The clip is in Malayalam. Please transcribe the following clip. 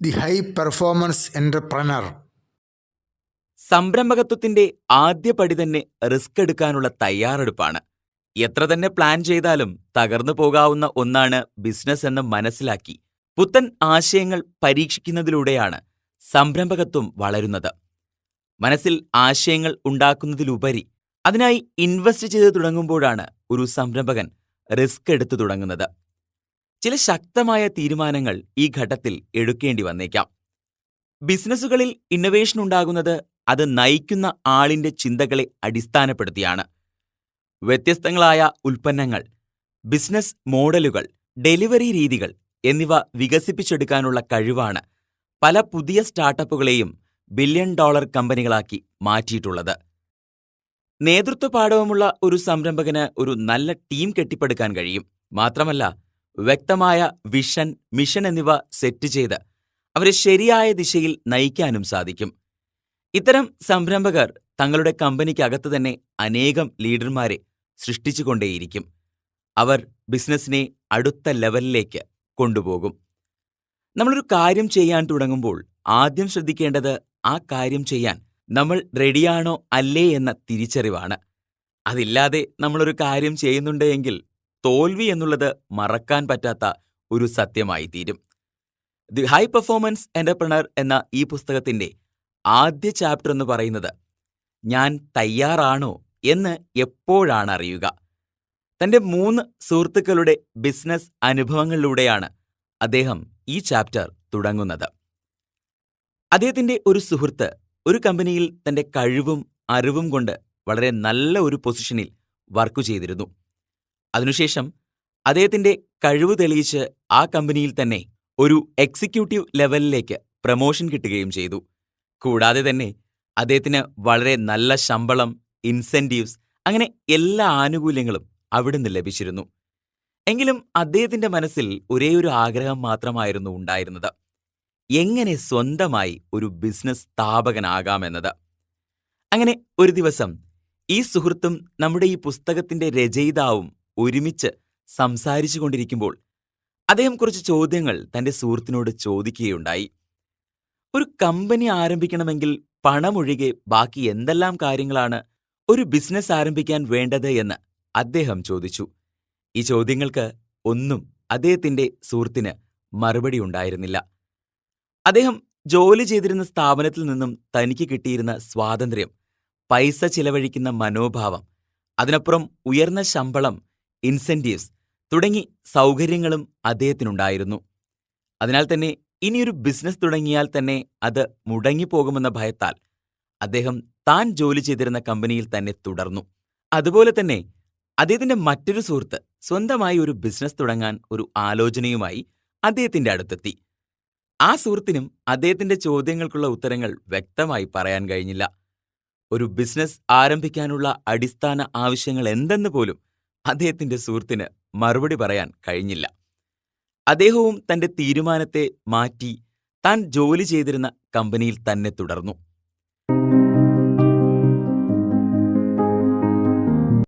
the ഹൈ പെർഫോമൻസ് എന്റർപ്രണർ സംരംഭകത്വത്തിന്റെ ആദ്യ പടി തന്നെ റിസ്ക് എടുക്കാനുള്ള തയ്യാറെടുപ്പാണ്. എത്ര തന്നെ പ്ലാൻ ചെയ്താലും തകർന്നു പോകാവുന്ന ഒന്നാണ് ബിസിനസ് എന്ന് മനസ്സിലാക്കി പുത്തൻ ആശയങ്ങൾ പരീക്ഷിക്കുന്നതിലൂടെയാണ് സംരംഭകത്വം വളരുന്നത്. മനസ്സിൽ ആശയങ്ങൾ ഉണ്ടാക്കുന്നതിലുപരി അതിനായി ഇൻവെസ്റ്റ് ചെയ്ത് തുടങ്ങുമ്പോഴാണ് ഒരു സംരംഭകൻ റിസ്ക് എടുത്തു തുടങ്ങുന്നത്. ചില ശക്തമായ തീരുമാനങ്ങൾ ഈ ഘട്ടത്തിൽ എടുക്കേണ്ടി വന്നേക്കാം. ബിസിനസ്സുകളിൽ ഇന്നൊവേഷൻ ഉണ്ടാകുന്നത് അത് നയിക്കുന്ന ആളിന്റെ ചിന്തകളെ അടിസ്ഥാനപ്പെടുത്തിയാണ്. വ്യത്യസ്തങ്ങളായ ഉൽപ്പന്നങ്ങൾ ബിസിനസ് മോഡലുകൾ ഡെലിവറി രീതികൾ എന്നിവ വികസിപ്പിച്ചെടുക്കാനുള്ള കഴിവാണ് പല പുതിയ സ്റ്റാർട്ടപ്പുകളെയും ബില്യൺ ഡോളർ കമ്പനികളാക്കി മാറ്റിയിട്ടുള്ളത്. നേതൃത്വ പാഠവുമുള്ള ഒരു സംരംഭകന് ഒരു നല്ല ടീം കെട്ടിപ്പടുക്കാൻ കഴിയും. മാത്രമല്ല വ്യക്തമായ വിഷൻ മിഷൻ എന്നിവ സെറ്റ് ചെയ്ത് അവരെ ശരിയായ ദിശയിൽ നയിക്കാനും സാധിക്കും. ഇത്തരം സംരംഭകർ തങ്ങളുടെ കമ്പനിക്കകത്ത് തന്നെ അനേകം ലീഡർമാരെ സൃഷ്ടിച്ചുകൊണ്ടേയിരിക്കും. അവർ ബിസിനസ്സിനെ അടുത്ത ലെവലിലേക്ക് കൊണ്ടുപോകും. നമ്മളൊരു കാര്യം ചെയ്യാൻ തുടങ്ങുമ്പോൾ ആദ്യം ശ്രദ്ധിക്കേണ്ടത് ആ കാര്യം ചെയ്യാൻ നമ്മൾ റെഡിയാണോ അല്ലേ എന്ന തിരിച്ചറിവാണ്. അതില്ലാതെ നമ്മളൊരു കാര്യം ചെയ്യുന്നുണ്ട് എങ്കിൽ തോൽവി എന്നുള്ളത് മറക്കാൻ പറ്റാത്ത ഒരു സത്യമായി തീരും ദി ഹൈ പെർഫോമൻസ് എന്റർപ്രണർ എന്ന ഈ പുസ്തകത്തിന്റെ ആദ്യ ചാപ്റ്റർ എന്ന് പറയുന്നത് ഞാൻ തയ്യാറാണോ എന്ന് എപ്പോഴാണ് അറിയുക തന്റെ മൂന്ന് സുഹൃത്തുക്കളുടെ ബിസിനസ് അനുഭവങ്ങളിലൂടെയാണ് അദ്ദേഹം ഈ ചാപ്റ്റർ തുടങ്ങുന്നത്. അദ്ദേഹത്തിന്റെ ഒരു സുഹൃത്ത് ഒരു കമ്പനിയിൽ തന്റെ കഴിവും അറിവും കൊണ്ട് വളരെ നല്ല ഒരു പൊസിഷനിൽ വർക്ക് ചെയ്തിരുന്നു. അതിനുശേഷം അദ്ദേഹത്തിന്റെ കഴിവ് തെളിയിച്ച് ആ കമ്പനിയിൽ തന്നെ ഒരു എക്സിക്യൂട്ടീവ് ലെവലിലേക്ക് പ്രമോഷൻ കിട്ടുകയും ചെയ്തു. കൂടാതെ തന്നെ അദ്ദേഹത്തിന് വളരെ നല്ല ശമ്പളം ഇൻസെന്റീവ്സ് അങ്ങനെ എല്ലാ ആനുകൂല്യങ്ങളും അവിടുന്ന് ലഭിച്ചിരുന്നു. എങ്കിലും അദ്ദേഹത്തിന്റെ മനസ്സിൽ ഒരേയൊരു ആഗ്രഹം മാത്രമായിരുന്നു ഉണ്ടായിരുന്നത്. എങ്ങനെ സ്വന്തമായി ഒരു ബിസിനസ് സ്ഥാപകനാകാമെന്നത്. അങ്ങനെ ഒരു ദിവസം ഈ സുഹൃത്തും നമ്മുടെ ഈ പുസ്തകത്തിന്റെ രചയിതാവും ഒരുമിച്ച് സംസാരിച്ചു കൊണ്ടിരിക്കുമ്പോൾ അദ്ദേഹം കുറച്ച് ചോദ്യങ്ങൾ തന്റെ സുഹൃത്തിനോട് ചോദിക്കുകയുണ്ടായി. ഒരു കമ്പനി ആരംഭിക്കണമെങ്കിൽ പണമൊഴികെ ബാക്കി എന്തെല്ലാം കാര്യങ്ങളാണ് ഒരു ബിസിനസ് ആരംഭിക്കാൻ വേണ്ടത്? എന്ന് അദ്ദേഹം ചോദിച്ചു. ഈ ചോദ്യങ്ങൾക്ക് ഒന്നും അദ്ദേഹത്തിന്റെ സുഹൃത്തിന് മറുപടി ഉണ്ടായിരുന്നില്ല. അദ്ദേഹം ജോലി ചെയ്തിരുന്ന സ്ഥാപനത്തിൽ നിന്നും തനിക്ക് കിട്ടിയിരുന്ന സ്വാതന്ത്ര്യം പൈസ ചിലവഴിക്കുന്ന മനോഭാവം അതിനപ്പുറം ഉയർന്ന ശമ്പളം ഇൻസെന്റീവ്സ് തുടങ്ങി സൗകര്യങ്ങളും അദ്ദേഹത്തിനുണ്ടായിരുന്നു. അതിനാൽ തന്നെ ഇനിയൊരു ബിസിനസ് തുടങ്ങിയാൽ തന്നെ അത് മുടങ്ങിപ്പോകുമെന്ന ഭയത്താൽ അദ്ദേഹം താൻ ജോലി ചെയ്തിരുന്ന കമ്പനിയിൽ തന്നെ തുടർന്നു. അതുപോലെ തന്നെ അദ്ദേഹത്തിന്റെ മറ്റൊരു സുഹൃത്ത് സ്വന്തമായി ഒരു ബിസിനസ് തുടങ്ങാൻ ഒരു ആലോചനയുമായി അദ്ദേഹത്തിന്റെ അടുത്തെത്തി. ആ സുഹൃത്തിനും അദ്ദേഹത്തിന്റെ ചോദ്യങ്ങൾക്കുള്ള ഉത്തരങ്ങൾ വ്യക്തമായി പറയാൻ കഴിഞ്ഞില്ല. ഒരു ബിസിനസ് ആരംഭിക്കാനുള്ള അടിസ്ഥാന ആവശ്യങ്ങൾ എന്തെന്ന് പോലും അദ്ദേഹത്തിന്റെ സുഹൃത്തിന് മറുപടി പറയാൻ കഴിഞ്ഞില്ല. അദ്ദേഹവും തന്റെ തീരുമാനത്തെ മാറ്റി താൻ ജോലി ചെയ്തിരുന്ന കമ്പനിയിൽ തന്നെ തുടർന്നു.